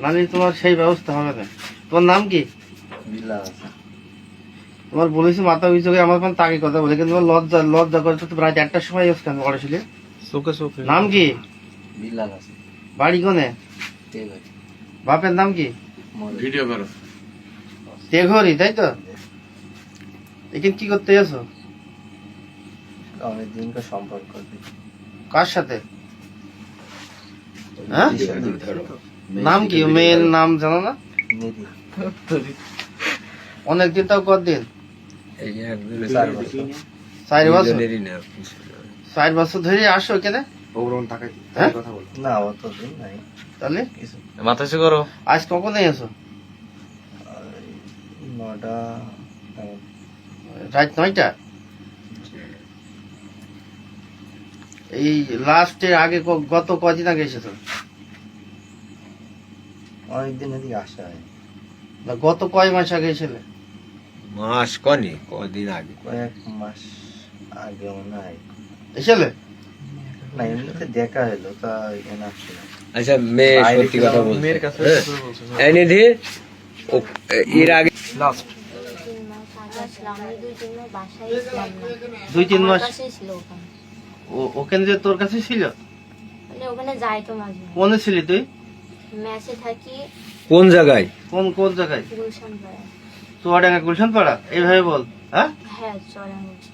নাহলে তোমার সেই ব্যবস্থা হবে না। তোমার নাম কি? তোমার বলেছি মাথা অভিযোগে আমার কোন তাকে কথা বলে কিন্তু তোমার লজ্জা লজ্জা করে তো রাত একটার সময় এসে কেন বড় ছিলে চোখে চোখে। নাম কি? বিল্লাল হাসান বাড়ি কোনে? বাপের নাম কি? মরে ভিডিও করো। তেঘরি তাই তো? এখানে কি করতে এসো অনেক দিনকার সম্পর্ক কার সাথে? হ্যাঁ? নাম কি? মেয়ের নাম জানো না? অনেকদিন তাও কতদিন? চার বছর। চার বছর? ধরে আসো এখানে? হ্যাঁ? না অত দিন নাই। তাহলে? কিছু মাথা করো। আজ কখন এসো? ওই নটা রাত নয়টা? এই লাস্টের আগে গত কদিন আগে এসেছ? অনেকদিন এদিকে আসা হয় না গত কয় মাস আগে এসেলে মাস কনে কদিন আগে? কয়েক মাস আগে মনে হয়। এসেলে? না এমনিতে দেখা হলো তা এখানে আচ্ছা মেয়ে সত্যি কথা ছিলাম, মেয়ের কাছে হ্যাঁ। এর আগে লাস্ট দুই তিন মাস ছিল ওখানে ও- যে তোর কাছে ছিল? মানে ওখানে যাই তো মাঝে মাঝে। কোনে ছিলি তুই? ম্যাচে থাকি। কোন জায়গায়? কোন কোন জায়গায়? গুলশান পাড়া চুয়াডাঙ্গা গুলশান পাড়া? এইভাবে বল হ্যাঁ? হ্যাঁ চড়া বলছি